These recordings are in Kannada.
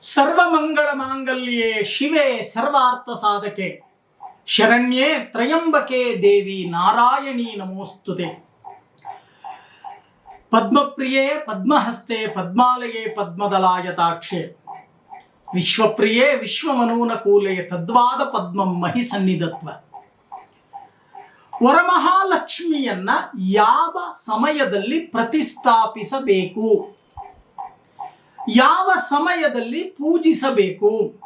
ಸರ್ವಮಂಗಳ ಮಾಂಗಲ್ಯೇ ಶಿವೆ ಸರ್ವಾರ್ಥ ಸಾಧಕೆ ಶರಣ್ಯೇ ತ್ರಯಂಬಕೆ ದೇವಿ ನಾರಾಯಣಿ ನಮೋಸ್ತುತೆ. ಪದ್ಮಪ್ರಿಯೇ ಪದ್ಮಹಸ್ತೆ ಪದ್ಮಾಲಯೇ ಪದ್ಮದಲಾಯತಾಕ್ಷೆ ವಿಶ್ವಪ್ರಿಯೆ ವಿಶ್ವಮನೂನಕೂಲೆ ತದ್ವಾದ ಪದ್ಮಂ ಮಹಿ ಸನ್ನಿಧತ್ವ. ವರಮಹಾಲಕ್ಷ್ಮಿಯನ್ನ ಯಾವ ಸಮಯದಲ್ಲಿ ಪ್ರತಿಷ್ಠಾಪಿಸಬೇಕು? ಯಾವ ಸಮಯದಲ್ಲಿ ಪೂಜಿಸಬೇಕು?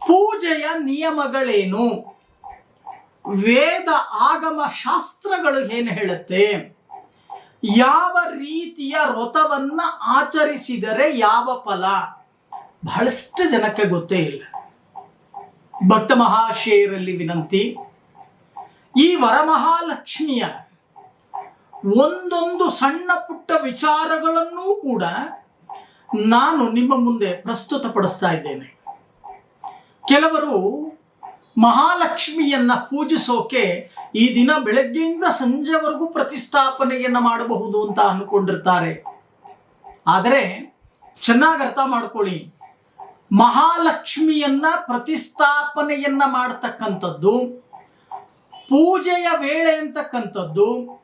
ಪೂಜೆಯ ನಿಯಮಗಳೇನು? ವೇದ ಆಗಮ ಶಾಸ್ತ್ರಗಳು ಏನು ಹೇಳುತ್ತೆ? ಯಾವ ರೀತಿಯ ವ್ರತವನ್ನ ಆಚರಿಸಿದರೆ ಯಾವ ಫಲ? ಬಹಳಷ್ಟು ಜನಕ್ಕೆ ಗೊತ್ತೇ ಇಲ್ಲ. ಭಕ್ತ ಮಹಾಶಯರಲ್ಲಿ ವಿನಂತಿ, ಈ ವರಮಹಾಲಕ್ಷ್ಮಿಯ ಒಂದೊಂದು ಸಣ್ಣ ಪುಟ್ಟ ವಿಚಾರಗಳನ್ನೂ ಕೂಡ ನಾನು ನಿಮ್ಮ ಮುಂದೆ ಪ್ರಸ್ತುತಪಡಿಸ್ತಾ ಇದ್ದೇನೆ. ಕೆಲವರು ಮಹಾಲಕ್ಷ್ಮಿಯನ್ನ ಪೂಜಿಸೋಕೆ ಈ ದಿನ ಬೆಳಗ್ಗೆಯಿಂದ ಸಂಜೆವರೆಗೂ ಪ್ರತಿಷ್ಠಾಪನೆಯನ್ನ ಮಾಡಬಹುದು ಅಂತ ಅನ್ಕೊಂಡಿರ್ತಾರೆ. ಆದರೆ ಚೆನ್ನಾಗಿ ಅರ್ಥ ಮಾಡ್ಕೊಳ್ಳಿ. ಮಹಾಲಕ್ಷ್ಮಿಯನ್ನ ಪ್ರತಿಷ್ಠಾಪನೆಯನ್ನ ಮಾಡತಕ್ಕಂಥದ್ದು, ಪೂಜೆಯ ವೇಳೆ ಅಂತಕ್ಕಂಥದ್ದು,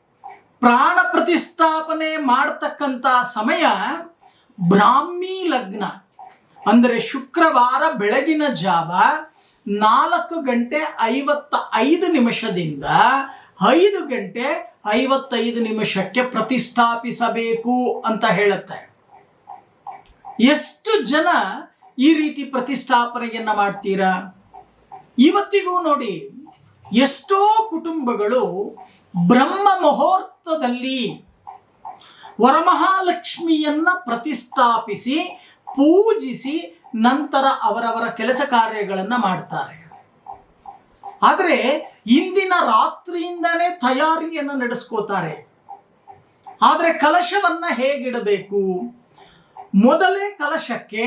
ಪ್ರಾಣ ಪ್ರತಿಷ್ಠಾಪನೆ ಮಾಡತಕ್ಕಂಥ ಸಮಯ ಬ್ರಾಹ್ಮಿ ಲಗ್ನ. ಅಂದರೆ ಶುಕ್ರವಾರ ಬೆಳಗಿನ ಜಾವ ನಾಲ್ಕು ಗಂಟೆ ಐವತ್ತ ಐದು ನಿಮಿಷದಿಂದ ಐದು ಗಂಟೆ ಐವತ್ತೈದು ನಿಮಿಷಕ್ಕೆ ಪ್ರತಿಷ್ಠಾಪಿಸಬೇಕು ಅಂತ ಹೇಳುತ್ತೆ. ಎಷ್ಟು ಜನ ಈ ರೀತಿ ಪ್ರತಿಷ್ಠಾಪನೆಯನ್ನು ಮಾಡ್ತೀರಾ? ಇವತ್ತಿಗೂ ನೋಡಿ, ಎಷ್ಟೋ ಕುಟುಂಬಗಳು ಬ್ರಹ್ಮ ಮುಹೂರ್ತದಲ್ಲಿ ವರಮಹಾಲಕ್ಷ್ಮಿಯನ್ನ ಪ್ರತಿಷ್ಠಾಪಿಸಿ, ಪೂಜಿಸಿ ನಂತರ ಅವರವರ ಕೆಲಸ ಕಾರ್ಯಗಳನ್ನು ಮಾಡ್ತಾರೆ. ಆದರೆ ಇಂದಿನ ರಾತ್ರಿಯಿಂದನೇ ತಯಾರಿಯನ್ನು ನಡೆಸ್ಕೋತಾರೆ. ಆದರೆ ಕಲಶವನ್ನ ಹೇಗಿಡಬೇಕು? ಮೊದಲೇ ಕಲಶಕ್ಕೆ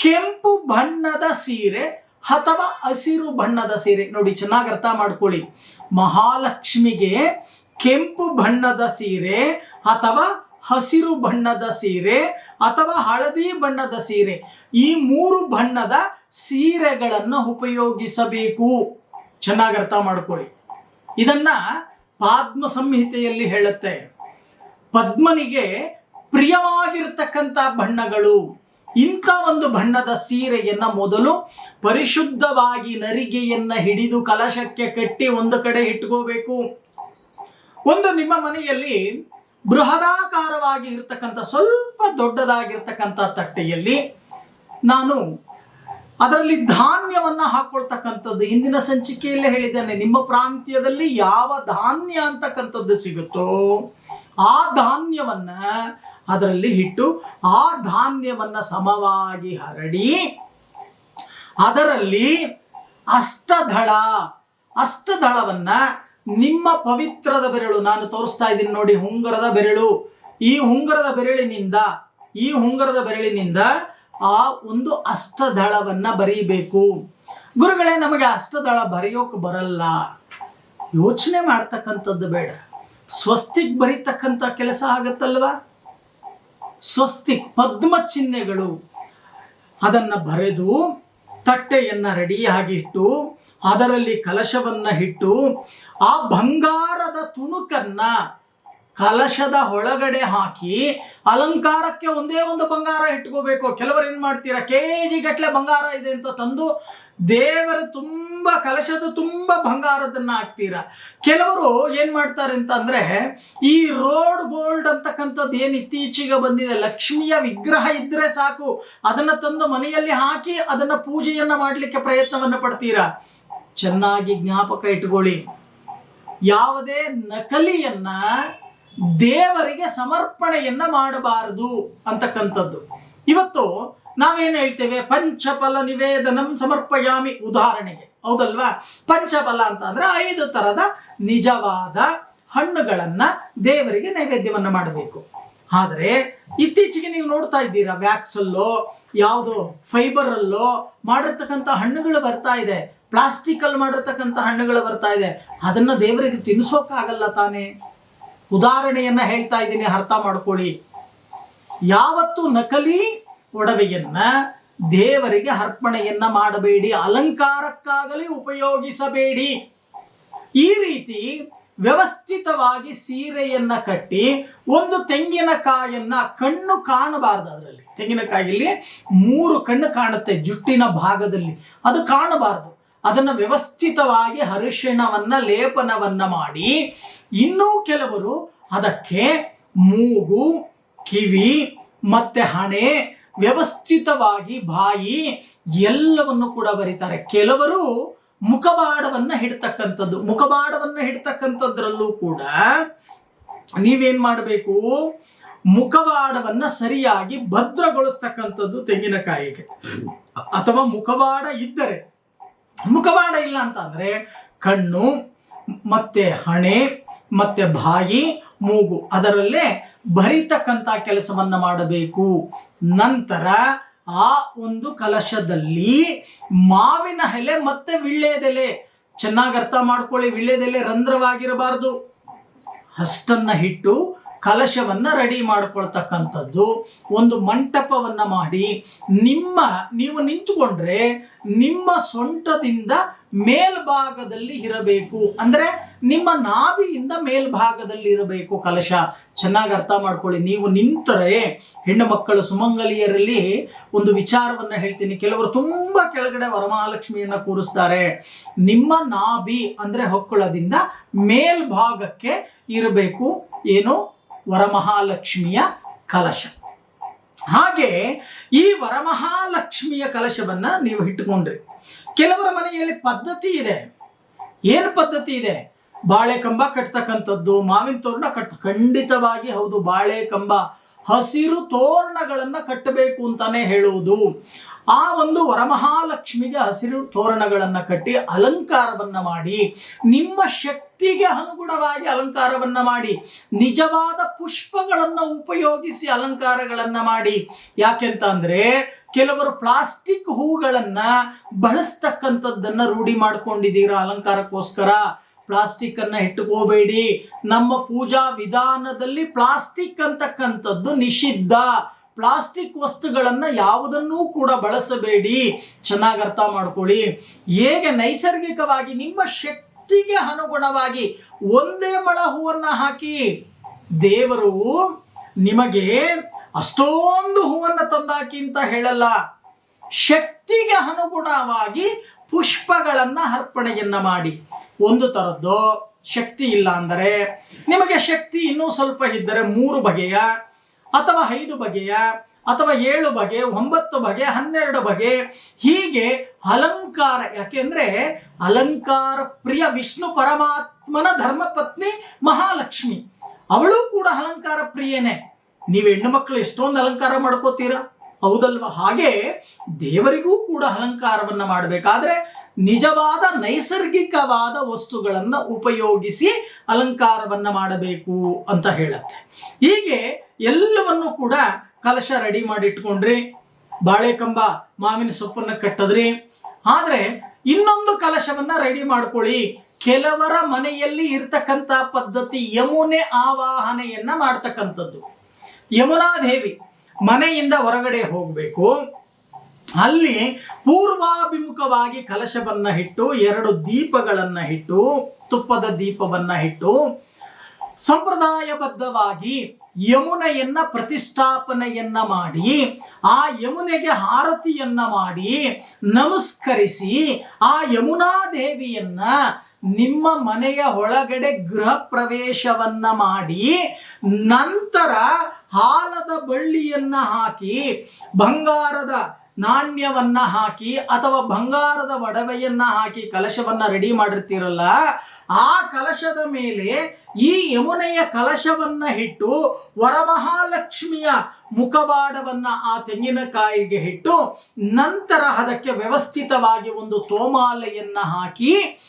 ಕೆಂಪು ಬಣ್ಣದ ಸೀರೆ ಅಥವಾ ಹಸಿರು ಬಣ್ಣದ ಸೀರೆ. ನೋಡಿ, ಚೆನ್ನಾಗಿ ಅರ್ಥ ಮಾಡ್ಕೊಳ್ಳಿ. ಮಹಾಲಕ್ಷ್ಮಿಗೆ ಕೆಂಪು ಬಣ್ಣದ ಸೀರೆ ಅಥವಾ ಹಸಿರು ಬಣ್ಣದ ಸೀರೆ ಅಥವಾ ಹಳದಿ ಬಣ್ಣದ ಸೀರೆ. ಈ ಮೂರು ಬಣ್ಣದ ಸೀರೆಗಳನ್ನು ಉಪಯೋಗಿಸಬೇಕು. ಚೆನ್ನಾಗಿ ಅರ್ಥ ಮಾಡ್ಕೊಳ್ಳಿ. ಇದನ್ನ ಪಾದ್ಮ ಸಂಹಿತೆಯಲ್ಲಿ ಹೇಳುತ್ತೆ. ಪದ್ಮನಿಗೆ ಪ್ರಿಯವಾಗಿರ್ತಕ್ಕಂಥ ಬಣ್ಣಗಳು. ಇಂಥ ಒಂದು ಬಣ್ಣದ ಸೀರೆಯನ್ನ ಮೊದಲು ಪರಿಶುದ್ಧವಾಗಿ ನರಿಗೆಯನ್ನ ಹಿಡಿದು ಕಲಶಕ್ಕೆ ಕಟ್ಟಿ ಒಂದು ಕಡೆ ಇಟ್ಕೋಬೇಕು. ಒಂದು ನಿಮ್ಮ ಮನೆಯಲ್ಲಿ ಬೃಹದಾಕಾರವಾಗಿ ಇರತಕ್ಕಂಥ, ಸ್ವಲ್ಪ ದೊಡ್ಡದಾಗಿರ್ತಕ್ಕಂಥ ತಟ್ಟೆಯಲ್ಲಿ ನಾನು ಅದರಲ್ಲಿ ಧಾನ್ಯವನ್ನ ಹಾಕೊಳ್ತಕ್ಕಂಥದ್ದು. ಹಿಂದಿನ ಸಂಚಿಕೆಯಲ್ಲೇ ಹೇಳಿದ್ದೇನೆ, ನಿಮ್ಮ ಪ್ರಾಂತ್ಯದಲ್ಲಿ ಯಾವ ಧಾನ್ಯ ಅಂತಕ್ಕಂಥದ್ದು ಸಿಗುತ್ತೋ ಆ ಧಾನ್ಯವನ್ನ ಅದರಲ್ಲಿ ಇಟ್ಟು, ಆ ಧಾನ್ಯವನ್ನ ಸಮವಾಗಿ ಹರಡಿ, ಅದರಲ್ಲಿ ಅಷ್ಟದಳ, ಅಷ್ಟದಳವನ್ನ ನಿಮ್ಮ ಪವಿತ್ರದ ಬೆರಳು ನಾನು ತೋರಿಸ್ತಾ ಇದ್ದೀನಿ ನೋಡಿ, ಹುಂಗರದ ಬೆರಳು. ಈ ಹುಂಗರದ ಬೆರಳಿನಿಂದ, ಈ ಹುಂಗರದ ಬೆರಳಿನಿಂದ ಆ ಒಂದು ಅಷ್ಟದಳವನ್ನ ಬರೀಬೇಕು. ಗುರುಗಳೇ, ನಮಗೆ ಅಷ್ಟದಳ ಬರೆಯೋಕೆ ಬರಲ್ಲ. ಯೋಚನೆ ಮಾಡ್ತಕ್ಕಂಥದ್ದು ಬೇಡ. ಸ್ವಸ್ತಿಕ್ ಬರೀತಕ್ಕಂಥ ಕೆಲಸ ಆಗತ್ತಲ್ವಾ? ಸ್ವಸ್ತಿಕ್ ಪದ್ಮ ಚಿಹ್ನೆಗಳು ಅದನ್ನು ಬರೆದು ತಟ್ಟೆಯನ್ನು ರೆಡಿಯಾಗಿ ಇಟ್ಟು ಅದರಲ್ಲಿ ಕಲಶವನ್ನ ಇಟ್ಟು ಆ ಬಂಗಾರದ ತುಣುಕನ್ನ ಕಲಶದ ಒಳಗಡೆ ಹಾಕಿ ಅಲಂಕಾರಕ್ಕೆ ಒಂದೇ ಒಂದು ಬಂಗಾರ ಇಟ್ಕೋಬೇಕು. ಕೆಲವರು ಏನ್ ಮಾಡ್ತೀರಾ ಕೆ ಜಿ ಗಟ್ಲೆ ಬಂಗಾರ ಇದೆ ಅಂತ ತಂದು ದೇವರ ತುಂಬ, ಕಲಶದ ತುಂಬ ಬಂಗಾರದನ್ನ ಹಾಕ್ತೀರಾ. ಕೆಲವರು ಏನ್ ಮಾಡ್ತಾರೆ ಅಂತ ಅಂದ್ರೆ ಈ ರೋಡ್ ಗೋಲ್ಡ್ ಅಂತಕ್ಕಂಥದ್ದು ಏನು ಇತ್ತೀಚೆಗೆ ಬಂದಿದೆ, ಲಕ್ಷ್ಮಿಯ ವಿಗ್ರಹ ಇದ್ರೆ ಸಾಕು. ಅದನ್ನ ತಂದು ಮನೆಯಲ್ಲಿ ಹಾಕಿ ಅದನ್ನ ಪೂಜೆಯನ್ನ ಮಾಡಲಿಕ್ಕೆ ಪ್ರಯತ್ನವನ್ನ ಪಡ್ತೀರಾ? ಚೆನ್ನಾಗಿ ಜ್ಞಾಪಕ ಇಟ್ಕೊಳ್ಳಿ. ಯಾವುದೇ ನಕಲಿಯನ್ನ ದೇವರಿಗೆ ಸಮರ್ಪಣೆಯನ್ನ ಮಾಡಬಾರದು ಅಂತಕ್ಕಂಥದ್ದು. ಇವತ್ತು ನಾವೇನು ಹೇಳ್ತೇವೆ? ಪಂಚಫಲ ನಿವೇದನಂ ಸಮರ್ಪಯಾಮಿ ಉದಾಹರಣೆಗೆ. ಹೌದಲ್ವಾ? ಪಂಚಫಲ ಅಂತ ಅಂದ್ರೆ ಐದು ತರದ ನಿಜವಾದ ಹಣ್ಣುಗಳನ್ನ ದೇವರಿಗೆ ನೈವೇದ್ಯವನ್ನ ಮಾಡಬೇಕು. ಆದರೆ ಇತ್ತೀಚೆಗೆ ನೀವು ನೋಡ್ತಾ ಇದ್ದೀರಾ, ವ್ಯಾಕ್ಸಲ್ಲೋ, ಯಾವುದೋ ಫೈಬರ್ ಅಲ್ಲೋ ಮಾಡಿರ್ತಕ್ಕಂಥ ಹಣ್ಣುಗಳು ಬರ್ತಾ ಇದೆ. ಪ್ಲಾಸ್ಟಿಕ್ ಅಲ್ಲಿ ಮಾಡಿರ್ತಕ್ಕಂಥ ಹಣ್ಣುಗಳು ಬರ್ತಾ ಇದೆ. ಅದನ್ನ ದೇವರಿಗೆ ತಿನ್ನಿಸೋಕ್ಕಾಗಲ್ಲ ತಾನೇ. ಉದಾಹರಣೆಯನ್ನ ಹೇಳ್ತಾ ಇದ್ದೀನಿ, ಅರ್ಥ ಮಾಡ್ಕೊಳ್ಳಿ. ಯಾವತ್ತು ನಕಲಿ ಒಡವೆಯನ್ನ ದೇವರಿಗೆ ಅರ್ಪಣೆಯನ್ನ ಮಾಡಬೇಡಿ, ಅಲಂಕಾರಕ್ಕಾಗಲಿ ಉಪಯೋಗಿಸಬೇಡಿ. ಈ ರೀತಿ ವ್ಯವಸ್ಥಿತವಾಗಿ ಸೀರೆಯನ್ನ ಕಟ್ಟಿ, ಒಂದು ತೆಂಗಿನಕಾಯನ್ನ ಕಣ್ಣು ಕಾಣಬಾರ್ದು ಅದರಲ್ಲಿ. ತೆಂಗಿನಕಾಯಲ್ಲಿ ಮೂರು ಕಣ್ಣು ಕಾಣುತ್ತೆ ಜುಟ್ಟಿನ ಭಾಗದಲ್ಲಿ. ಅದು ಕಾಣಬಾರ್ದು. ಅದನ್ನು ವ್ಯವಸ್ಥಿತವಾಗಿ ಅರಿಶಿಣವನ್ನು ಲೇಪನವನ್ನ ಮಾಡಿ ಇನ್ನೂ ಕೆಲವರು ಅದಕ್ಕೆ ಮೂಗು, ಕಿವಿ ಮತ್ತೆ ಹಣೆ ವ್ಯವಸ್ಥಿತವಾಗಿ ಬಾಯಿ ಎಲ್ಲವನ್ನು ಕೂಡ ಬರೀತಾರೆ. ಕೆಲವರು ಮುಖವಾಡವನ್ನ ಹಿಡ್ತಕ್ಕಂಥದ್ದು, ಮುಖವಾಡವನ್ನ ಹಿಡ್ತಕ್ಕಂಥದ್ರಲ್ಲೂ ಕೂಡ ನೀವೇನ್ ಮಾಡಬೇಕು? ಮುಖವಾಡವನ್ನ ಸರಿಯಾಗಿ ಭದ್ರಗೊಳಿಸ್ತಕ್ಕಂಥದ್ದು ತೆಂಗಿನಕಾಯಿಗೆ. ಅಥವಾ ಮುಖವಾಡ ಇದ್ದರೆ. ಮುಖವಾಡ ಇಲ್ಲ ಅಂತಂದರೆ ಕಣ್ಣು, ಮತ್ತೆ ಹಣೆ, ಮತ್ತೆ ಬಾಯಿ, ಮೂಗು, ಅದರಲ್ಲೇ ಭರಿತಕ್ಕಂತ ಕೆಲಸವನ್ನು ಮಾಡಬೇಕು. ನಂತರ ಆ ಒಂದು ಕಲಶದಲ್ಲಿ ಮಾವಿನ ಎಲೆ ಮತ್ತೆ ವಿಳ್ಳೆದೆಲೆ. ಚೆನ್ನಾಗಿ ಅರ್ಥ ಮಾಡ್ಕೊಳ್ಳಿ, ವಿಳ್ಳೆದೆಲೆ ರಂಧ್ರವಾಗಿರಬಾರ್ದು. ಅಷ್ಟನ್ನು ಇಟ್ಟು ಕಲಶವನ್ನ ರೆಡಿ ಮಾಡ್ಕೊಳ್ತಕ್ಕಂಥದ್ದು, ಒಂದು ಮಂಟಪವನ್ನ ಮಾಡಿ, ನಿಮ್ಮ, ನೀವು ನಿಂತುಕೊಂಡ್ರೆ ನಿಮ್ಮ ಸೊಂಟದಿಂದ ಮೇಲ್ಭಾಗದಲ್ಲಿ ಇರಬೇಕು. ಅಂದ್ರೆ ನಿಮ್ಮ ನಾಭಿಯಿಂದ ಮೇಲ್ಭಾಗದಲ್ಲಿ ಇರಬೇಕು ಕಲಶ. ಚೆನ್ನಾಗಿ ಅರ್ಥ ಮಾಡ್ಕೊಳ್ಳಿ. ನೀವು ನಿಂತರೆ ಹೆಣ್ಣು ಮಕ್ಕಳು ಸುಮಂಗಲಿಯರಲ್ಲಿ ಒಂದು ವಿಚಾರವನ್ನ ಹೇಳ್ತೀನಿ. ಕೆಲವರು ತುಂಬಾ ಕೆಳಗಡೆ ವರಮಹಾಲಕ್ಷ್ಮಿಯನ್ನು ಕೂರಿಸ್ತಾರೆ. ನಿಮ್ಮ ನಾಭಿ ಅಂದ್ರೆ ಹೊಕ್ಕುಳದಿಂದ ಮೇಲ್ಭಾಗಕ್ಕೆ ಇರಬೇಕು. ಏನು? ವರಮಹಾಲಕ್ಷ್ಮಿಯ ಕಲಶ. ಹಾಗೆ ಈ ವರಮಹಾಲಕ್ಷ್ಮಿಯ ಕಲಶವನ್ನ ನೀವು ಇಟ್ಟುಕೊಂಡ್ರಿ. ಕೆಲವರ ಮನೆಯಲ್ಲಿ ಪದ್ಧತಿ ಇದೆ. ಏನು ಪದ್ಧತಿ ಇದೆ? ಬಾಳೆ ಕಂಬ ಕಟ್ತಕ್ಕಂಥದ್ದು, ಮಾವಿನ ತೋರಣ ಕಟ್ ಖಂಡಿತವಾಗಿ ಹೌದು, ಬಾಳೆ ಕಂಬ. ಹಸಿರು ತೋರಣಗಳನ್ನು ಕಟ್ಟಬೇಕು ಅಂತಾನೆ ಹೇಳುವುದು. ಆ ಒಂದು ವರಮಹಾಲಕ್ಷ್ಮಿಗೆ ಹಸಿರು ತೋರಣಗಳನ್ನು ಕಟ್ಟಿ ಅಲಂಕಾರವನ್ನ ಮಾಡಿ, ನಿಮ್ಮ ಶಕ್ತಿಗೆ ಅನುಗುಣವಾಗಿ ಅಲಂಕಾರವನ್ನ ಮಾಡಿ, ನಿಜವಾದ ಪುಷ್ಪಗಳನ್ನ ಉಪಯೋಗಿಸಿ ಅಲಂಕಾರಗಳನ್ನ ಮಾಡಿ. ಯಾಕೆಂತ ಅಂದ್ರೆ, ಕೆಲವರು ಪ್ಲಾಸ್ಟಿಕ್ ಹೂಗಳನ್ನ ಬಳಸ್ತಕ್ಕಂಥದ್ದನ್ನ ರೂಢಿ ಮಾಡ್ಕೊಂಡಿದ್ದೀರಾ ಅಲಂಕಾರಕ್ಕೋಸ್ಕರ? ಪ್ಲಾಸ್ಟಿಕ್ ಅನ್ನ ಇಟ್ಟುಕೋಬೇಡಿ. ನಮ್ಮ ಪೂಜಾ ವಿಧಾನದಲ್ಲಿ ಪ್ಲಾಸ್ಟಿಕ್ ಅಂತಕ್ಕಂಥದ್ದು ನಿಷಿದ್ಧ. ಪ್ಲಾಸ್ಟಿಕ್ ವಸ್ತುಗಳನ್ನ ಯಾವುದನ್ನೂ ಕೂಡ ಬಳಸಬೇಡಿ. ಚೆನ್ನಾಗಿ ಅರ್ಥ ಮಾಡ್ಕೊಳ್ಳಿ. ಹೇಗೆ ನೈಸರ್ಗಿಕವಾಗಿ ನಿಮ್ಮ ಶಕ್ತಿಗೆ ಅನುಗುಣವಾಗಿ ಒಂದೇ ಮಳ ಹೂವನ್ನು ಹಾಕಿ ದೇವರು ನಿಮಗೆ ಅಷ್ಟೊಂದು ಹೂವನ್ನು ತಂದಾಕಿ ಅಂತ ಹೇಳಲ್ಲ. ಶಕ್ತಿಗೆ ಅನುಗುಣವಾಗಿ ಪುಷ್ಪಗಳನ್ನು ಅರ್ಪಣೆಯನ್ನ ಮಾಡಿ. ಒಂದು ತರದ್ದು ಶಕ್ತಿ ಇಲ್ಲ ಅಂದರೆ ನಿಮಗೆ ಶಕ್ತಿ ಇನ್ನೂ ಸ್ವಲ್ಪ ಇದ್ದರೆ ಮೂರು ಬಗೆಯ ಅಥವಾ ಐದು ಬಗೆಯ ಅಥವಾ ಏಳು ಬಗೆ, ಒಂಬತ್ತು ಬಗೆ, ಹನ್ನೆರಡು ಬಗೆ, ಹೀಗೆ ಅಲಂಕಾರ. ಯಾಕೆಂದ್ರೆ ಅಲಂಕಾರ ಪ್ರಿಯ ವಿಷ್ಣು ಪರಮಾತ್ಮನ ಧರ್ಮಪತ್ನಿ ಮಹಾಲಕ್ಷ್ಮಿ. ಅವಳು ಕೂಡ ಅಲಂಕಾರ ಪ್ರಿಯನೇ. ನೀವು ಹೆಣ್ಣು ಮಕ್ಕಳು ಎಷ್ಟೊಂದು ಅಲಂಕಾರ ಮಾಡ್ಕೋತೀರ? ಹೌದಲ್ವ? ಹಾಗೆ ದೇವರಿಗೂ ಕೂಡ ಅಲಂಕಾರವನ್ನ ಮಾಡಬೇಕಾದ್ರೆ ನಿಜವಾದ ನೈಸರ್ಗಿಕವಾದ ವಸ್ತುಗಳನ್ನು ಉಪಯೋಗಿಸಿ ಅಲಂಕಾರವನ್ನ ಮಾಡಬೇಕು ಅಂತ ಹೇಳುತ್ತೆ. ಹೀಗೆ ಎಲ್ಲವನ್ನು ಕೂಡ ಕಲಶ ರೆಡಿ ಮಾಡಿ ಇಟ್ಕೊಂಡ್ರಿ ಬಾಳೆಕಂಬ ಮಾವಿನ ಸೊಪ್ಪನ್ನ ಕಟ್ಟದ್ರಿ. ಆದರೆ ಇನ್ನೊಂದು ಕಲಶವನ್ನ ರೆಡಿ ಮಾಡ್ಕೊಳ್ಳಿ. ಕೆಲವರ ಮನೆಯಲ್ಲಿ ಇರ್ತಕ್ಕಂಥ ಪದ್ಧತಿ ಯಮುನೆ ಆವಾಹನೆಯನ್ನು ಮಾಡ್ತಕ್ಕಂಥದ್ದು. ಯಮುನಾದೇವಿ ಮನೆಯಿಂದ ಹೊರಗಡೆ ಹೋಗಬೇಕು. ಅಲ್ಲಿ ಪೂರ್ವಾಭಿಮುಖವಾಗಿ ಕಲಶವನ್ನ ಇಟ್ಟು, ಎರಡು ದೀಪಗಳನ್ನ ಇಟ್ಟು, ತುಪ್ಪದ ದೀಪವನ್ನ ಇಟ್ಟು, ಸಂಪ್ರದಾಯಬದ್ಧವಾಗಿ ಯಮುನೆಯನ್ನ ಪ್ರತಿಷ್ಠಾಪನೆಯನ್ನ ಮಾಡಿ, ಆ ಯಮುನೆಗೆ ಆರತಿಯನ್ನ ಮಾಡಿ, ನಮಸ್ಕರಿಸಿ, ಆ ಯಮುನಾ ದೇವಿಯನ್ನ ನಿಮ್ಮ ಮನೆಯ ಒಳಗಡೆ ಗೃಹ ಪ್ರವೇಶವನ್ನ ಮಾಡಿ, ನಂತರ ಹಾಲದ ಬಳ್ಳಿಯನ್ನ ಹಾಕಿ, ಬಂಗಾರದ ನಾಣ್ಯವನ್ನ ಹಾಕಿ ಅಥವಾ ಬಂಗಾರದ ಒಡವೆಯನ್ನ ಹಾಕಿ ಕಲಶವನ್ನ ರೆಡಿ ಮಾಡಿರ್ತೀರಲ್ಲ, ಆ ಕಲಶದ ಮೇಲೆ ಈ ಯಮುನೆಯ ಕಲಶವನ್ನ ಇಟ್ಟು ವರಮಹಾಲಕ್ಷ್ಮಿಯ ಮುಖವಾಡವನ್ನ ಆ ತೆಂಗಿನಕಾಯಿಗೆ ಇಟ್ಟು ನಂತರ ಅದಕ್ಕೆ ವ್ಯವಸ್ಥಿತವಾಗಿ ಒಂದು ತೋಮಾಲೆಯನ್ನ ಹಾಕಿ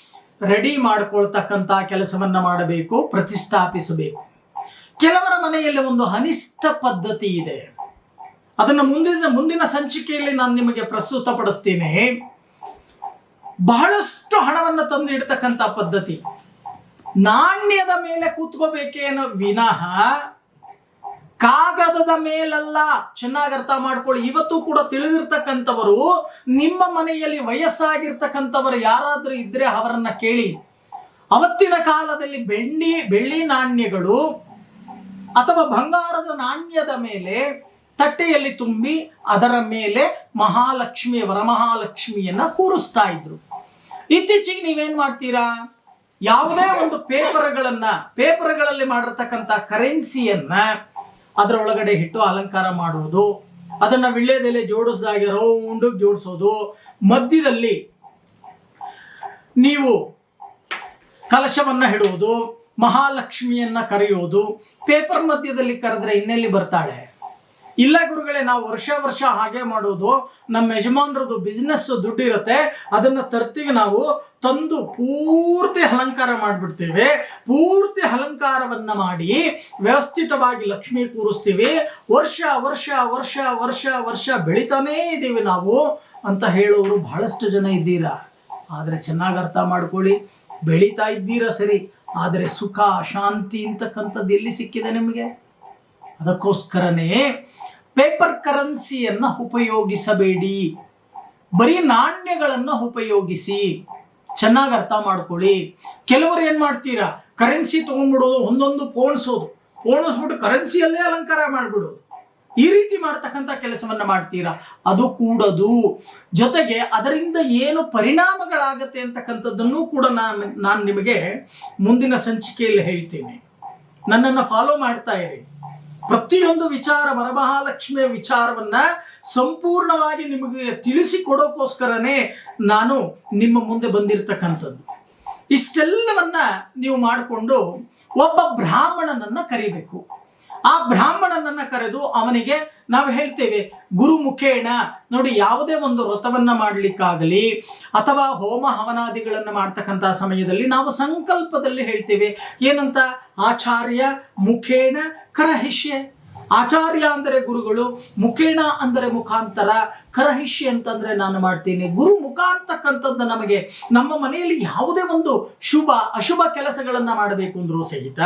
ರೆಡಿ ಮಾಡ್ಕೊಳ್ತಕ್ಕಂಥ ಕೆಲಸವನ್ನ ಮಾಡಬೇಕು, ಪ್ರತಿಷ್ಠಾಪಿಸಬೇಕು. ಕೆಲವರ ಮನೆಯಲ್ಲಿ ಒಂದು ಅನಿಷ್ಟ ಪದ್ಧತಿ ಇದೆ. ಅದನ್ನು ಮುಂದಿನ ಮುಂದಿನ ಸಂಚಿಕೆಯಲ್ಲಿ ನಾನು ನಿಮಗೆ ಪ್ರಸ್ತುತಪಡಿಸ್ತೀನಿ. ಬಹಳಷ್ಟು ಹಣವನ್ನು ತಂದು ಪದ್ಧತಿ. ನಾಣ್ಯದ ಮೇಲೆ ಕೂತ್ಕೋಬೇಕೇನೋ ವಿನಃ, ಕಾಗದದ ಮೇಲಲ್ಲ, ಚೆನ್ನಾಗಿ ಅರ್ಥ ಮಾಡ್ಕೊಳ್ಳಿ. ಇವತ್ತು ಕೂಡ ತಿಳಿದಿರ್ತಕ್ಕಂಥವರು, ನಿಮ್ಮ ಮನೆಯಲ್ಲಿ ವಯಸ್ಸಾಗಿರ್ತಕ್ಕಂಥವರು ಯಾರಾದರೂ ಇದ್ರೆ ಅವರನ್ನ ಕೇಳಿ. ಅವತ್ತಿನ ಕಾಲದಲ್ಲಿ ಬೆಳ್ಳಿ ಬೆಳ್ಳಿ ನಾಣ್ಯಗಳು ಅಥವಾ ಬಂಗಾರದ ನಾಣ್ಯದ ಮೇಲೆ ತಟ್ಟೆಯಲ್ಲಿ ತುಂಬಿ ಅದರ ಮೇಲೆ ಮಹಾಲಕ್ಷ್ಮಿ ವರಮಹಾಲಕ್ಷ್ಮಿಯನ್ನ ಕೂರಿಸ್ತಾ ಇದ್ರು. ಇತ್ತೀಚೆಗೆ ನೀವೇನ್ ಮಾಡ್ತೀರಾ? ಯಾವುದೇ ಒಂದು ಪೇಪರ್ಗಳನ್ನ, ಪೇಪರ್ಗಳಲ್ಲಿ ಮಾಡಿರ್ತಕ್ಕಂಥ ಕರೆನ್ಸಿಯನ್ನ ಅದರೊಳಗಡೆ ಇಟ್ಟು ಅಲಂಕಾರ ಮಾಡುವುದು, ಅದನ್ನ ವಿಳ್ಯದೆಲೆ ಜೋಡಿಸಿದಾಗೆ ರೌಂಡ್ ಜೋಡಿಸೋದು, ಮಧ್ಯದಲ್ಲಿ ನೀವು ಕಲಶವನ್ನ ಹಿಡುವುದು ಮಹಾಲಕ್ಷ್ಮಿಯನ್ನ ಕರೆಯುವುದು ಪೇಪರ್ ಮಧ್ಯದಲ್ಲಿ ಕರೆದ್ರೆ ಇನ್ನೆಲ್ಲಿ ಬರ್ತಾಳೆ? ಇಲ್ಲ ಗುರುಗಳೇ, ನಾವು ವರ್ಷ ವರ್ಷ ಹಾಗೆ ಮಾಡೋದು, ನಮ್ಮ ಯಜಮಾನರದು ಬಿಸ್ನೆಸ್ ದುಡ್ಡು ಇರುತ್ತೆ, ಅದನ್ನ ತರ್ತೀವಿ ನಾವು ತಂದು ಪೂರ್ತಿ ಅಲಂಕಾರ ಮಾಡಿಬಿಡ್ತೇವೆ. ಪೂರ್ತಿ ಅಲಂಕಾರವನ್ನ ಮಾಡಿ ವ್ಯವಸ್ಥಿತವಾಗಿ ಲಕ್ಷ್ಮಿ ಕೂರಿಸ್ತೀವಿ. ವರ್ಷ ವರ್ಷ ವರ್ಷ ವರ್ಷ ವರ್ಷ ಬೆಳಿತಾನೇ ಇದ್ದೀವಿ ನಾವು ಅಂತ ಹೇಳೋರು ಬಹಳಷ್ಟು ಜನ ಇದ್ದೀರಾ? ಆದರೆ ಚೆನ್ನಾಗಿ ಅರ್ಥ ಮಾಡ್ಕೊಳ್ಳಿ. ಬೆಳೀತಾ ಇದ್ದೀರಾ ಸರಿ, ಆದರೆ ಸುಖ, ಶಾಂತಿ ಅಂತಕ್ಕಂಥದ್ದು ಎಲ್ಲಿ ಸಿಕ್ಕಿದೆ ನಿಮಗೆ? ಅದಕ್ಕೋಸ್ಕರನೇ ಪೇಪರ್ ಕರೆನ್ಸಿಯನ್ನು ಉಪಯೋಗಿಸಬೇಡಿ. ಬರೀ ನಾಣ್ಯಗಳನ್ನು ಉಪಯೋಗಿಸಿ. ಚೆನ್ನಾಗಿ ಅರ್ಥ ಮಾಡ್ಕೊಳ್ಳಿ. ಕೆಲವರು ಏನು ಮಾಡ್ತೀರಾ? ಕರೆನ್ಸಿ ತೊಗೊಂಡ್ಬಿಡೋದು, ಒಂದೊಂದು ಪೋಣಿಸೋದು. ಪೋಣಿಸ್ಬಿಟ್ಟು ಕರೆನ್ಸಿಯಲ್ಲೇ ಅಲಂಕಾರ ಮಾಡಿಬಿಡೋದು. ಈ ರೀತಿ ಮಾಡ್ತಕ್ಕಂಥ ಕೆಲಸವನ್ನು ಮಾಡ್ತೀರಾ? ಅದು ಕೂಡದು. ಜೊತೆಗೆ ಅದರಿಂದ ಏನು ಪರಿಣಾಮಗಳಾಗತ್ತೆ ಅಂತಕ್ಕಂಥದ್ದನ್ನು ಕೂಡ ನಾನು ನಾನು ನಿಮಗೆ ಮುಂದಿನ ಸಂಚಿಕೆಯಲ್ಲಿ ಹೇಳ್ತೀನಿ. ನನ್ನನ್ನು ಫಾಲೋ ಮಾಡ್ತಾ ಇರಿ. ಪ್ರತಿಯೊಂದು ವಿಚಾರ ವರಮಹಾಲಕ್ಷ್ಮಿಯ ವಿಚಾರವನ್ನ ಸಂಪೂರ್ಣವಾಗಿ ನಿಮಗೆ ತಿಳಿಸಿಕೊಡೋಕೋಸ್ಕರನೇ ನಾನು ನಿಮ್ಮ ಮುಂದೆ ಬಂದಿರತಕ್ಕಂಥದ್ದು. ಇಷ್ಟೆಲ್ಲವನ್ನ ನೀವು ಮಾಡಿಕೊಂಡು ಒಬ್ಬ ಬ್ರಾಹ್ಮಣನನ್ನ ಕರಿಬೇಕು. ಆ ಬ್ರಾಹ್ಮಣನನ್ನ ಕರೆದು ಅವನಿಗೆ ನಾವು ಹೇಳ್ತೇವೆ, ಗುರು ಮುಖೇಣ, ನೋಡಿ ಯಾವುದೇ ಒಂದು ವ್ರತವನ್ನ ಮಾಡಲಿಕ್ಕಾಗಲಿ ಅಥವಾ ಹೋಮ ಹವನಾದಿಗಳನ್ನು ಮಾಡ್ತಕ್ಕಂಥ ಸಮಯದಲ್ಲಿ ನಾವು ಸಂಕಲ್ಪದಲ್ಲಿ ಹೇಳ್ತೇವೆ, ಏನಂತ? ಆಚಾರ್ಯ ಮುಖೇಣ ಕರಹಿಷ್ಯ. ಆಚಾರ್ಯ ಅಂದರೆ ಗುರುಗಳು, ಮುಖೇಣ ಅಂದರೆ ಮುಖಾಂತರ, ಕರಹಿಷ್ಯ ಅಂತಂದ್ರೆ ನಾನು ಮಾಡ್ತೀನಿ. ಗುರು ಮುಖ ಅಂತಕ್ಕಂಥದ್ದು ನಮಗೆ ನಮ್ಮ ಮನೆಯಲ್ಲಿ ಯಾವುದೇ ಒಂದು ಶುಭ, ಅಶುಭ ಕೆಲಸಗಳನ್ನ ಮಾಡಬೇಕು ಅಂದ್ರೂ ಸಹಿತ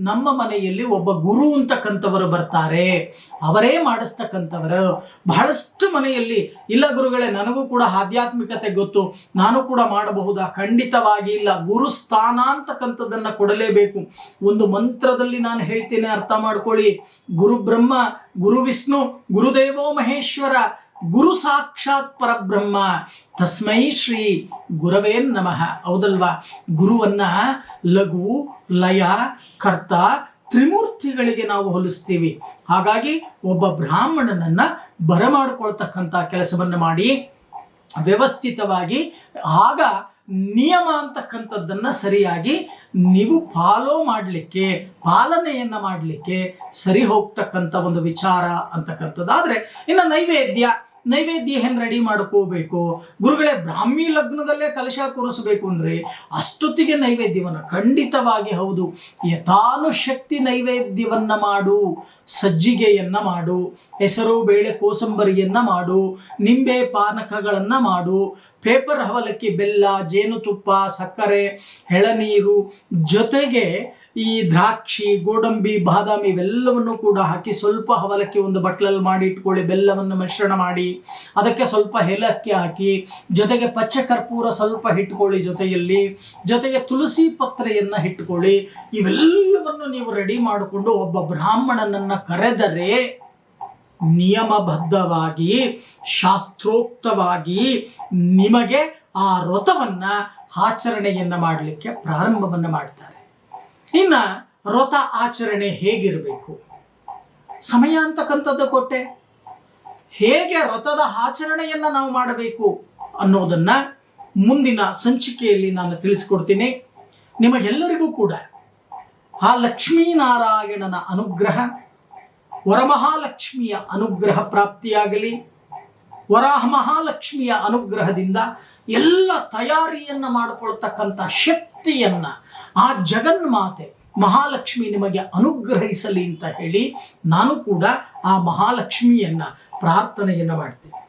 ನಮ್ಮ ಮನೆಯಲ್ಲಿ ಒಬ್ಬ ಗುರು ಅಂತಕ್ಕಂಥವರು ಬರ್ತಾರೆ. ಅವರೇ ಮಾಡಿಸ್ತಕ್ಕಂಥವರು. ಬಹಳಷ್ಟು ಮನೆಯಲ್ಲಿ, ಇಲ್ಲ ಗುರುಗಳೇ, ನನಗೂ ಕೂಡ ಆಧ್ಯಾತ್ಮಿಕತೆ ಗೊತ್ತು. ನಾನು ಕೂಡ ಮಾಡಬಹುದಾ? ಖಂಡಿತವಾಗಿ ಇಲ್ಲ. ಗುರು ಸ್ಥಾನ ಅಂತಕ್ಕಂಥದ್ದನ್ನ ಕೊಡಲೇಬೇಕು. ಒಂದು ಮಂತ್ರದಲ್ಲಿ ನಾನು ಹೇಳ್ತೇನೆ, ಅರ್ಥ ಮಾಡ್ಕೊಳ್ಳಿ. ಗುರು ಬ್ರಹ್ಮ ಗುರು ವಿಷ್ಣು, ಗುರುದೇವೋ ಮಹೇಶ್ವರ ಗುರು ಸಾಕ್ಷಾತ್ ಪರಬ್ರಹ್ಮ. ತಸ್ಮೈ ಶ್ರೀ ಗುರವೇ ನಮಃ. ಹೌದಲ್ವಾ? ಗುರುವನ್ನ ಲಘು, ಲಯ, ಕರ್ತ ತ್ರಿಮೂರ್ತಿಗಳಿಗೆ ನಾವು ಹೋಲಿಸ್ತೀವಿ. ಹಾಗಾಗಿ ಒಬ್ಬ ಬ್ರಾಹ್ಮಣನನ್ನ ಬರಮಾಡಿಕೊಳ್ತಕ್ಕಂಥ ಕೆಲಸವನ್ನು ಮಾಡಿ, ವ್ಯವಸ್ಥಿತವಾಗಿ, ಆಗ ನಿಯಮ ಅಂತಕ್ಕಂಥದ್ದನ್ನು ಸರಿಯಾಗಿ ನೀವು ಫಾಲೋ ಮಾಡಲಿಕ್ಕೆ, ಪಾಲನೆಯನ್ನ ಮಾಡಲಿಕ್ಕೆ ಸರಿ ಹೋಗ್ತಕ್ಕಂಥ ಒಂದು ವಿಚಾರ ಅಂತಕ್ಕಂಥದ್ದಾದರೆ ಇನ್ನು ನೈವೇದ್ಯ ನೈವೇದ್ಯ ಏನು ರೆಡಿ ಮಾಡ್ಕೋಬೇಕು? ಗುರುಗಳೇ, ಬ್ರಾಹ್ಮಿ ಲಗ್ನದಲ್ಲೇ ಕಲಶ ಕೂರಿಸಬೇಕು ಅಂದ್ರೆ ಅಷ್ಟೊತ್ತಿಗೆ ನೈವೇದ್ಯವನ್ನ ಖಂಡಿತವಾಗಿ ಹೌದು. ಯಥಾನುಶಕ್ತಿ ನೈವೇದ್ಯವನ್ನ ಮಾಡು. ಸಜ್ಜಿಗೆಯನ್ನ ಮಾಡು. ಹೆಸರು, ಬೇಳೆ, ಕೋಸಂಬರಿಯನ್ನ ಮಾಡು. ನಿಂಬೆ ಪಾನಕಗಳನ್ನ ಮಾಡು. ಪೇಪರ್ ಹವಲಕ್ಕಿ, ಬೆಲ್ಲ, ಜೇನುತುಪ್ಪ, ಸಕ್ಕರೆ, ಎಳನೀರು ಜೊತೆಗೆ ಈ ದ್ರಾಕ್ಷಿ, ಗೋಡಂಬಿ, ಬಾದಾಮಿ ಇವೆಲ್ಲವನ್ನು ಕೂಡ ಹಾಕಿ ಸ್ವಲ್ಪ ಹವಲಕ್ಕಿ ಒಂದು ಬಟ್ಲಲ್ಲಿ ಮಾಡಿ ಇಟ್ಕೊಳ್ಳಿ, ಬೆಲ್ಲವನ್ನು ಮಿಶ್ರಣ ಮಾಡಿ. ಅದಕ್ಕೆ ಸ್ವಲ್ಪ ಏಲಕ್ಕಿ ಹಾಕಿ, ಜೊತೆಗೆ ಪಚ್ಚ ಕರ್ಪೂರ ಸ್ವಲ್ಪ ಇಟ್ಕೊಳ್ಳಿ ಜೊತೆಯಲ್ಲಿ. ಜೊತೆಗೆ ತುಳಸಿ ಪತ್ರೆಯನ್ನು ಇಟ್ಕೊಳ್ಳಿ. ಇವೆಲ್ಲವನ್ನು ನೀವು ರೆಡಿ ಮಾಡಿಕೊಂಡು ಒಬ್ಬ ಬ್ರಾಹ್ಮಣನನ್ನು ಕರೆದರೆ ನಿಯಮಬದ್ಧವಾಗಿ, ಶಾಸ್ತ್ರೋಕ್ತವಾಗಿ ನಿಮಗೆ ಆ ವ್ರತವನ್ನು ಆಚರಣೆಯನ್ನು ಮಾಡಲಿಕ್ಕೆ ಪ್ರಾರಂಭವನ್ನು ಮಾಡ್ತಾರೆ. ಇನ್ನ ವ್ರತ ಆಚರಣೆ ಹೇಗಿರಬೇಕು? ಸಮಯ ಅಂತಕ್ಕಂಥದ್ದು ಕೊಟ್ಟೆ. ಹೇಗೆ ವ್ರತದ ಆಚರಣೆಯನ್ನ ನಾವು ಮಾಡಬೇಕು ಅನ್ನೋದನ್ನ ಮುಂದಿನ ಸಂಚಿಕೆಯಲ್ಲಿ ನಾನು ತಿಳಿಸ್ಕೊಡ್ತೀನಿ. ನಿಮಗೆಲ್ಲರಿಗೂ ಕೂಡ ಆ ಲಕ್ಷ್ಮೀನಾರಾಯಣನ ಅನುಗ್ರಹ, ವರಮಹಾಲಕ್ಷ್ಮಿಯ ಅನುಗ್ರಹ ಪ್ರಾಪ್ತಿಯಾಗಲಿ. ವರಾಹ ಮಹಾಲಕ್ಷ್ಮಿಯ ಅನುಗ್ರಹದಿಂದ ಎಲ್ಲ ತಯಾರಿಯನ್ನ ಮಾಡಿಕೊಳ್ತಕ್ಕಂಥ ಶಕ್ತಿಯನ್ನ ಆ ಜಗನ್ಮಾತೆ ಮಹಾಲಕ್ಷ್ಮಿ ನಿಮಗೆ ಅನುಗ್ರಹಿಸಲಿ ಅಂತ ಹೇಳಿ ನಾನು ಕೂಡ ಆ ಮಹಾಲಕ್ಷ್ಮಿಯನ್ನ ಪ್ರಾರ್ಥನೆಯನ್ನ ಮಾಡ್ತೀನಿ.